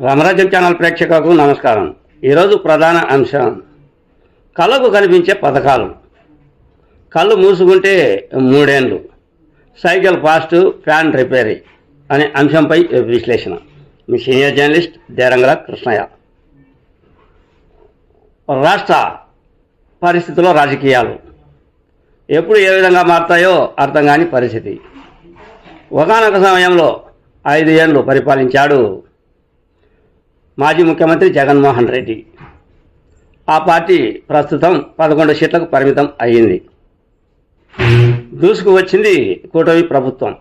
రామరాజ్యం channel ప్రేక్షకులకు నమస్కారం. ఈరోజు ప్రధాన అంశం కళ్ళకు కనిపించే పథకాలు. కళ్ళు మూసుకుంటే మూడేండ్లు. సైకిల్ ఫాస్ట్ ఫ్యాన్ రిపేరీ అనే అంశంపై విశ్లేషణ. మీ సీనియర్ జర్నలిస్ట్ దేరంగల కృష్ణయ్య. రాష్ట్ర పరిస్థితుల్లో రాజకీయాలు. ఎప్పుడు ఏ విధంగా మారుతాయో అర్థం కాని పరిస్థితి. ఒకనొక సమయంలో ఐదు ఏళ్ళు పరిపాలించాడు మాజీ ముఖ్యమంత్రి జగన్మోహన్ రెడ్డి. ఆ పార్టీ ప్రస్తుతం పదకొండు సీట్లకు పరిమితం అయ్యింది. దూసుకు వచ్చింది కూటమి ప్రభుత్వం.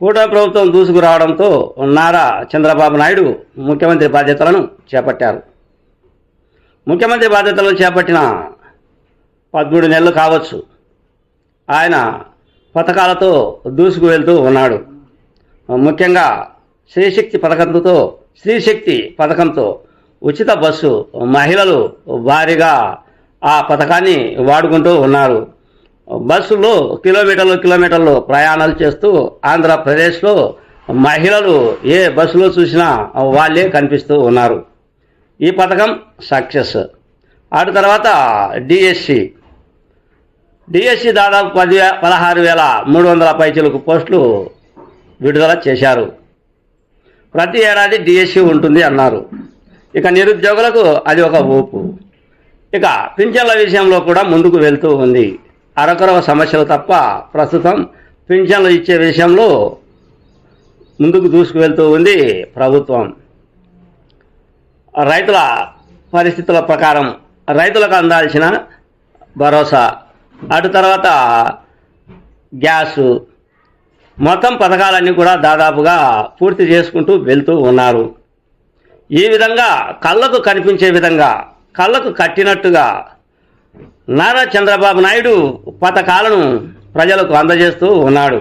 కూటమి ప్రభుత్వం దూసుకు రావడంతో నారా చంద్రబాబు నాయుడు ముఖ్యమంత్రి బాధ్యతలను చేపట్టారు. ముఖ్యమంత్రి బాధ్యతలను చేపట్టిన పదమూడు నెలలు కావచ్చు. ఆయన పథకాలతో దూసుకు వెళ్తూ ఉన్నాడు. ముఖ్యంగా శ్రీశక్తి పథకంతో స్త్రీశక్తి పథకంతో ఉచిత బస్సు మహిళలు భారీగా ఆ పథకాన్ని వాడుకుంటూ ఉన్నారు. బస్సులో కిలోమీటర్లు కిలోమీటర్లు ప్రయాణాలు చేస్తూ ఆంధ్రప్రదేశ్లో మహిళలు ఏ బస్సులో చూసినా వాళ్ళే కనిపిస్తూ ఉన్నారు. ఈ పథకం సక్సెస్. అటు తర్వాత డిఎస్సి. డిఎస్సి దాదాపు పది పదహారు వేల మూడు వందల పైచలకు పోస్టులు విడుదల చేశారు. ప్రతి ఏడాది డిఎస్సి ఉంటుంది అన్నారు. ఇక నిరుద్యోగులకు అది ఒక ఊపు. ఇక పింఛన్ల విషయంలో కూడా ముందుకు వెళ్తూ ఉంది. అరకొరవ సమస్యలు తప్ప ప్రస్తుతం పింఛన్లు ఇచ్చే విషయంలో ముందుకు దూసుకు వెళ్తూ ఉంది ప్రభుత్వం. రైతుల పరిస్థితుల ప్రకారం రైతులకు అందాల్సిన భరోసా. అటు తర్వాత గ్యాసు మొత్తం పథకాలన్నీ కూడా దాదాపుగా పూర్తి చేసుకుంటూ వెళ్తూ ఉన్నారు. ఈ విధంగా కళ్ళకు కనిపించే విధంగా కళ్ళకు కట్టినట్టుగా నారా చంద్రబాబు నాయుడు పథకాలను ప్రజలకు అందజేస్తూ ఉన్నాడు.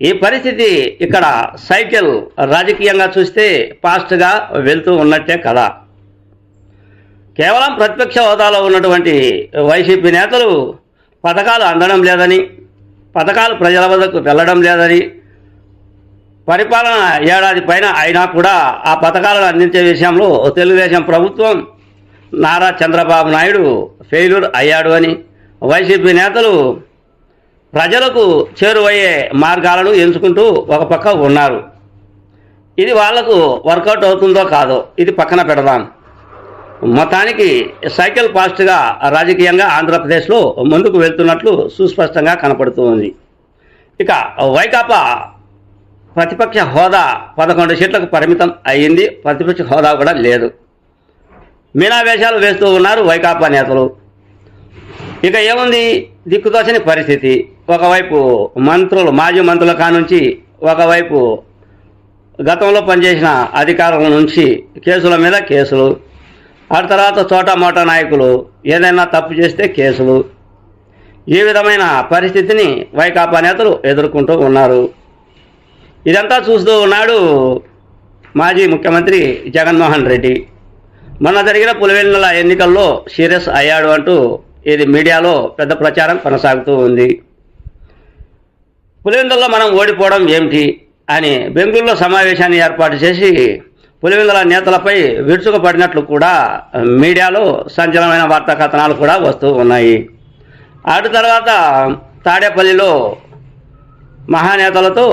ఈ పరిస్థితి ఇక్కడ సైకిల్ రాజకీయంగా చూస్తే ఫాస్ట్గా వెళ్తూ ఉన్నట్టే కదా. కేవలం ప్రతిపక్ష హోదాలో ఉన్నటువంటి వైసీపీ నేతలు పథకాలు అందడం లేదని పథకాలు ప్రజల వద్దకు వెళ్ళడం లేదని పరిపాలన ఏడాది పైన అయినా కూడా ఆ పథకాలను అందించే విషయంలో తెలుగుదేశం ప్రభుత్వం నారా చంద్రబాబు నాయుడు ఫెయిల్యూర్ అయ్యాడు అని వైసీపీ నేతలు ప్రజలకు చేరువయ్యే మార్గాలను ఎంచుకుంటూ ఒక పక్క ఉన్నారు. ఇది వాళ్ళకు వర్కౌట్ అవుతుందో కాదో ఇది పక్కన పెడదాం. మొత్తానికి సైకిల్ ఫాస్ట్గా రాజకీయంగా ఆంధ్రప్రదేశ్లో ముందుకు వెళ్తున్నట్లు సుస్పష్టంగా కనపడుతూ ఉంది ఇక వైకాపా ప్రతిపక్ష హోదా పదకొండు సీట్లకు పరిమితం అయ్యింది ప్రతిపక్ష హోదా కూడా లేదు. మీనావేశాలు వేస్తూ ఉన్నారు వైకాపా నేతలు. ఇక ఏముంది? దిక్కుతోచని పరిస్థితి. ఒకవైపు మంత్రులు మాజీ మంత్రుల కానుంచి ఒకవైపు గతంలో పనిచేసిన అధికారుల నుంచి కేసుల మీద కేసులు. ఆ తర్వాత చోటా నాయకులు ఏదైనా తప్పు చేస్తే కేసులు. ఈ విధమైన పరిస్థితిని వైకాపా నేతలు ఎదుర్కొంటూ ఉన్నారు. ఇదంతా చూస్తూ ఉన్నాడు మాజీ ముఖ్యమంత్రి జగన్మోహన్ రెడ్డి. మొన్న జరిగిన పులివెన్నెల ఎన్నికల్లో సీరియస్ అయ్యాడు అంటూ ఇది మీడియాలో పెద్ద ప్రచారం కొనసాగుతూ ఉంది. పులివెందుల్లో మనం ఓడిపోవడం ఏమిటి అని బెంగళూరులో సమావేశాన్ని ఏర్పాటు చేసి పులివెందుల నేతలపై విరుచుకుపడినట్లు కూడా మీడియాలో సంచలనమైన వార్తా కథనాలు కూడా వస్తూ ఉన్నాయి. అటు తర్వాత తాడేపల్లిలో మహానేతలతో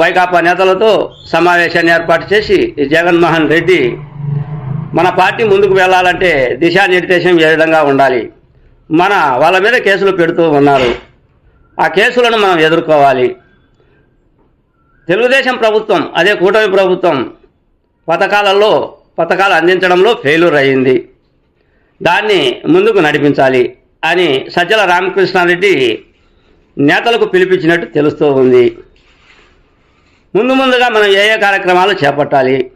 వైకాపా నేతలతో సమావేశాన్ని ఏర్పాటు చేసి జగన్మోహన్ రెడ్డి మన పార్టీ ముందుకు వెళ్ళాలంటే దిశానిర్దేశం ఏ విధంగా ఉండాలి? మన వాళ్ళ మీద కేసులు పెడుతూ ఉన్నారు. ఆ కేసులను మనం ఎదుర్కోవాలి. తెలుగుదేశం ప్రభుత్వం అదే కూటమి ప్రభుత్వం పథకాలలో పథకాలు అందించడంలో ఫెయిల్యూర్ అయింది. దాన్ని ముందుకు నడిపించాలి అని సజ్జల రామకృష్ణారెడ్డి నేతలకు పిలిపించినట్టు తెలుస్తూ ఉంది. ముందు ముందుగా మనం ఏ ఏ కార్యక్రమాలు చేపట్టాలి?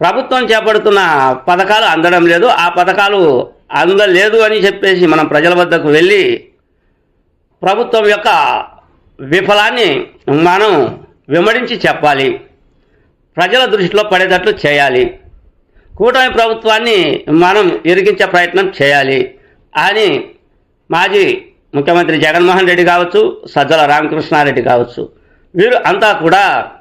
ప్రభుత్వం చేపడుతున్న పథకాలు అందడం లేదు. ఆ పథకాలు అందలేదు అని చెప్పేసి మనం ప్రజల వద్దకు వెళ్ళి ప్రభుత్వం యొక్క విఫలాన్ని మనం విమడించి చెప్పాలి. ప్రజల దృష్టిలో పడేటట్లు చేయాలి. కూటమి ప్రభుత్వాన్ని మనం ఎరిగించే ప్రయత్నం చేయాలి. అని మాజీ ముఖ్యమంత్రి జగన్మోహన్ రెడ్డి కావచ్చు సజ్జల రామకృష్ణారెడ్డి కావచ్చు. వీరు అంతా కూడా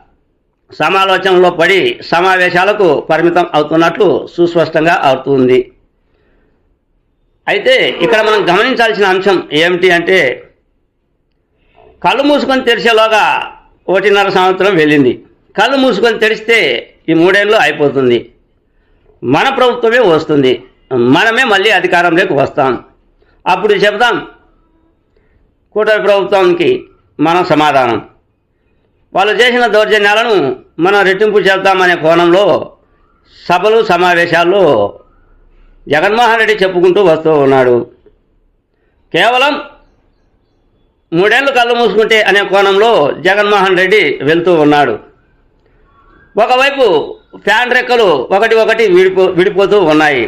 సమాలోచనలో పడి సమావేశాలకు పరిమితం అవుతున్నట్లు సుస్పష్టంగా అవుతుంది. అయితే ఇక్కడ మనం గమనించాల్సిన అంశం ఏమిటి అంటే కళ్ళు మూసుకొని తెరిచేలోగా ఒకటిన్నర సంవత్సరం వెళ్ళింది. కళ్ళు మూసుకొని తెరిస్తే ఈ మూడేళ్ళు అయిపోతుంది. మన ప్రభుత్వమే వస్తుంది. మనమే మళ్ళీ అధికారంలోకి వస్తాం. అప్పుడు చెప్తాం కూటమి ప్రభుత్వానికి మనం సమాధానం. వాళ్ళు చేసిన దౌర్జన్యాలను మనం రెట్టింపు చేద్దామనే కోణంలో సభలు సమావేశాల్లో జగన్మోహన్ రెడ్డి చెప్పుకుంటూ వస్తూ ఉన్నాడు. కేవలం మూడేళ్ళు కళ్ళు మూసుకుంటే అనే కోణంలో జగన్మోహన్ రెడ్డి వెళ్తూ ఉన్నాడు. ఒకవైపు ఫ్యాన్ రెక్కలు ఒకటి ఒకటి విడిపో విడిపోతూ ఉన్నాయి.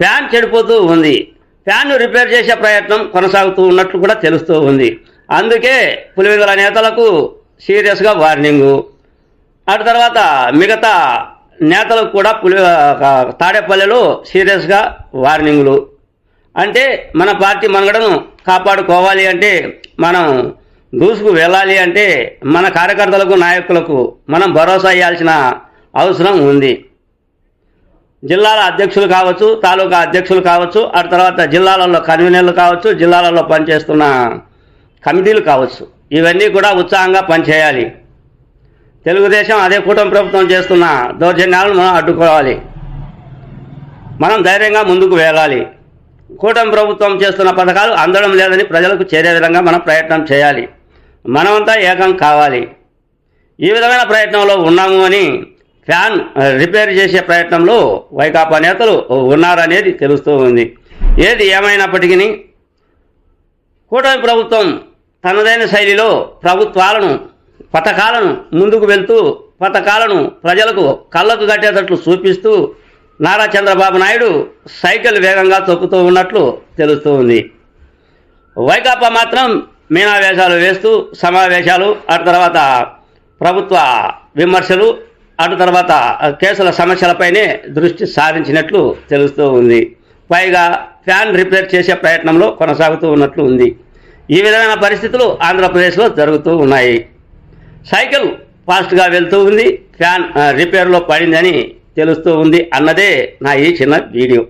ఫ్యాన్ చెడిపోతూ ఉంది. ఫ్యాన్ను రిపేర్ చేసే ప్రయత్నం కొనసాగుతూ ఉన్నట్లు కూడా తెలుస్తూ ఉంది. అందుకే పులివెందుల నేతలకు సీరియస్గా వార్నింగు. అటు తర్వాత మిగతా నేతలకు కూడా పులి తాడేపల్లెలో సీరియస్గా వార్నింగులు. అంటే మన పార్టీ మనుగడను కాపాడుకోవాలి అంటే మనం దూసుకు వెళ్ళాలి అంటే మన కార్యకర్తలకు నాయకులకు మనం భరోసా ఇవ్వాల్సిన అవసరం ఉంది. జిల్లాల అధ్యక్షులు కావచ్చు తాలూకా అధ్యక్షులు కావచ్చు ఆ తర్వాత జిల్లాలలో కన్వీనర్లు కావచ్చు జిల్లాలలో పనిచేస్తున్న కమిటీలు కావచ్చు. ఇవన్నీ కూడా ఉత్సాహంగా పనిచేయాలి. తెలుగుదేశం అదే కూటమి ప్రభుత్వం చేస్తున్న దౌర్జన్యాలను మనం అడ్డుకోవాలి. మనం ధైర్యంగా ముందుకు వెళ్ళాలి. కూటమి ప్రభుత్వం చేస్తున్న పథకాలు అందడం లేదని ప్రజలకు చేరే విధంగా మనం ప్రయత్నం చేయాలి. మనమంతా ఏకం కావాలి. ఈ విధమైన ప్రయత్నంలో ఉన్నాము అని ఫ్యాన్ రిపేర్ చేసే ప్రయత్నంలో వైకాపా నేతలు ఉన్నారనేది తెలుస్తూ ఉంది. ఏది ఏమైనప్పటికీ కూటమి ప్రభుత్వం తనదైన శైలిలో ప్రభుత్వాలను పథకాలను ముందుకు వెళ్తూ పథకాలను ప్రజలకు కళ్ళకు కట్టేటట్లు చూపిస్తూ నారా చంద్రబాబు నాయుడు సైకిల్ వేగంగా తొక్కుతూ ఉన్నట్లు తెలుస్తూ ఉంది. వైకాపా మాత్రం మీనావేశాలు వేస్తూ సమావేశాలు అటు తర్వాత ప్రభుత్వ విమర్శలు అటు తర్వాత కేసుల సమస్యలపైనే దృష్టి సారించినట్లు తెలుస్తూ ఉంది. పైగా ఫ్యాన్ రిపేర్ చేసే ప్రయత్నంలో కొనసాగుతూ ఉన్నట్లు ఉంది. ఈ విధమైన పరిస్థితులు ఆంధ్రప్రదేశ్లో జరుగుతూ ఉన్నాయి. సైకిల్ ఫాస్ట్గా వెళ్తూ ఉంది ఫ్యాన్ రిపేర్లో పడిందని తెలుస్తూ ఉంది అన్నదే నా ఈ చిన్న వీడియో.